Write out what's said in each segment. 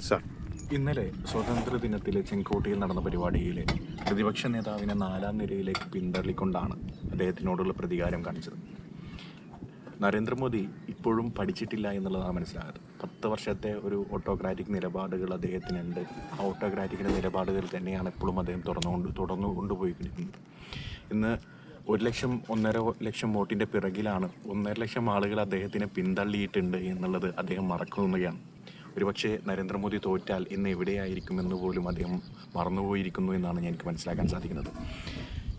Sir. ഇന്നലെ സ്വാതന്ത്ര്യ ദിനത്തിലെ ചെങ്കോട്ടയിൽ നടന്ന പരിപാടിയിൽ പ്രതിപക്ഷ നേതാവിനെ നാലാം നിരയിലേക്ക് പിന്തള്ളിക്കൊണ്ടാണ് അദ്ദേഹത്തിനോടുള്ള പ്രതികാരം കാണിച്ചത്. നരേന്ദ്രമോദി ഇപ്പോഴും പഠിച്ചിട്ടില്ല എന്നുള്ളതാണ് മനസ്സിലായത്. പത്ത് വർഷത്തെ ഒരു ഓട്ടോക്രാറ്റിക് നിലപാടുകൾ അദ്ദേഹത്തിനുണ്ട്. ആ ഓട്ടോക്രാറ്റിക്കിന്റെ നിലപാടുകൾ തന്നെയാണ് എപ്പോഴും അദ്ദേഹം തുറന്നുകൊണ്ട് തുടർന്നു കൊണ്ടുപോയിരിക്കുന്നത് ഇന്ന് ഒരു ലക്ഷം ഒന്നര ലക്ഷം വോട്ടിന്റെ പിറകിലാണ് ഒന്നര ലക്ഷം ആളുകൾ അദ്ദേഹത്തിനെ പിന്തള്ളിയിട്ടുണ്ട് എന്നുള്ളത് അദ്ദേഹം മറക്കുകയാണ് ഒരുപക്ഷെ നരേന്ദ്രമോദി തോറ്റാൽ ഇന്ന് എവിടെയായിരിക്കുമെന്ന് പോലും അദ്ദേഹം മറന്നുപോയിരിക്കുന്നു എന്നാണ് ഞാൻ എനിക്ക് മനസ്സിലാക്കാൻ സാധിക്കുന്നത്.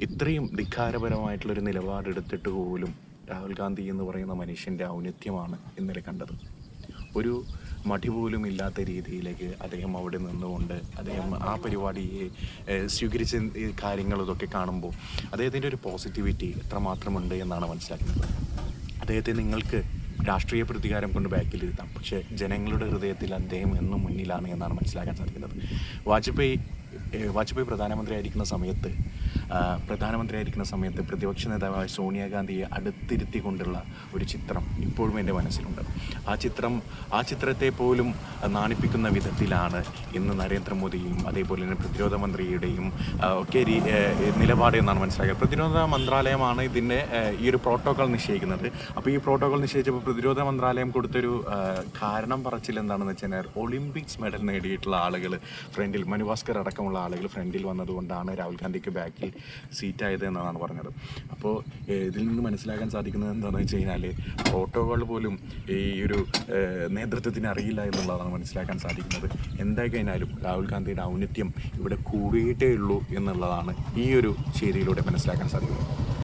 ഇത്രയും ധിക്കാരപരമായിട്ടുള്ളൊരു നിലപാടെടുത്തിട്ട് പോലും രാഹുൽ ഗാന്ധി എന്ന് പറയുന്ന മനുഷ്യന്റെ ഔന്നത്യമാണ് ഇന്നലെ കണ്ടത്. ഒരു മടി പോലും ഇല്ലാത്ത രീതിയിലേക്ക് അദ്ദേഹം അവിടെ നിന്നുകൊണ്ട് അദ്ദേഹം ആ പരിപാടിയെ സ്വീകരിച്ച കാര്യങ്ങൾ ഇതൊക്കെ കാണുമ്പോൾ അദ്ദേഹത്തിന്റെ ഒരു പോസിറ്റിവിറ്റി എത്രമാത്രമുണ്ട് എന്നാണ് മനസ്സിലാക്കുന്നത്. അദ്ദേഹത്തെ നിങ്ങൾക്ക് രാഷ്ട്രീയ പ്രതികാരം കൊണ്ട് ബാക്കിലിരുത്താം. പക്ഷേ ജനങ്ങളുടെ ഹൃദയത്തിൽ അദ്ദേഹം എന്നും മുന്നിലാണ് എന്നാണ് മനസ്സിലാക്കാൻ സാധിക്കുന്നത്. വാജ്പേയി വാജ്പേയി പ്രധാനമന്ത്രിയായിരിക്കുന്ന സമയത്ത് പ്രധാനമന്ത്രിയായിരിക്കുന്ന സമയത്ത് പ്രതിപക്ഷ നേതാവായ സോണിയാഗാന്ധിയെ അടുത്തിരുത്തിക്കൊണ്ടുള്ള ഒരു ചിത്രം ഇപ്പോഴും എന്റെ മനസ്സിലുണ്ട്. ആ ചിത്രം ആ ചിത്രത്തെ പോലും നാണിപ്പിക്കുന്ന വിധത്തിലാണ് ഇന്ന് നരേന്ദ്രമോദിയും അതേപോലെ തന്നെ പ്രതിരോധ മന്ത്രിയുടെയും ഒക്കെ നിലപാട് എന്നാണ് മനസ്സിലാക്കിയത്. പ്രതിരോധ മന്ത്രാലയമാണ് ഇതിന്റെ ഈ ഒരു പ്രോട്ടോകോൾ നിശ്ചയിക്കുന്നത്. അപ്പോൾ ഈ പ്രോട്ടോകോൾ നിശ്ചയിച്ചപ്പോൾ പ്രതിരോധ മന്ത്രാലയം കൊടുത്തൊരു കാരണം പറച്ചിൽ എന്താണെന്ന് വെച്ച് കഴിഞ്ഞാൽ ഒളിമ്പിക്സ് മെഡൽ നേടിയിട്ടുള്ള ആളുകൾ ഫ്രണ്ടിൽ മനുഭാസ്കർ അടക്കമുള്ള ആളുകൾ ഫ്രണ്ടിൽ വന്നതുകൊണ്ടാണ് രാഹുൽ ഗാന്ധിക്ക് ബാക്കിൽ സീറ്റായത് എന്നാണ് പറഞ്ഞത് അപ്പോൾ ഇതിൽ നിന്ന് മനസ്സിലാക്കാൻ സാധിക്കുന്നത് എന്താണെന്ന് വെച്ച് കഴിഞ്ഞാൽ ഓട്ടോകൾ പോലും ഈ ഒരു നേതൃത്വത്തിന് അറിയില്ല എന്നുള്ളതാണ് മനസ്സിലാക്കാൻ സാധിക്കുന്നത്. എന്തായി കഴിഞ്ഞാലും രാഹുൽ ഗാന്ധിയുടെ ഔന്നത്യം ഇവിടെ കൂടിയിട്ടേ ഉള്ളൂ എന്നുള്ളതാണ് ഈ ഒരു ചെയ്തിയിലൂടെ മനസ്സിലാക്കാൻ സാധിക്കുന്നത്.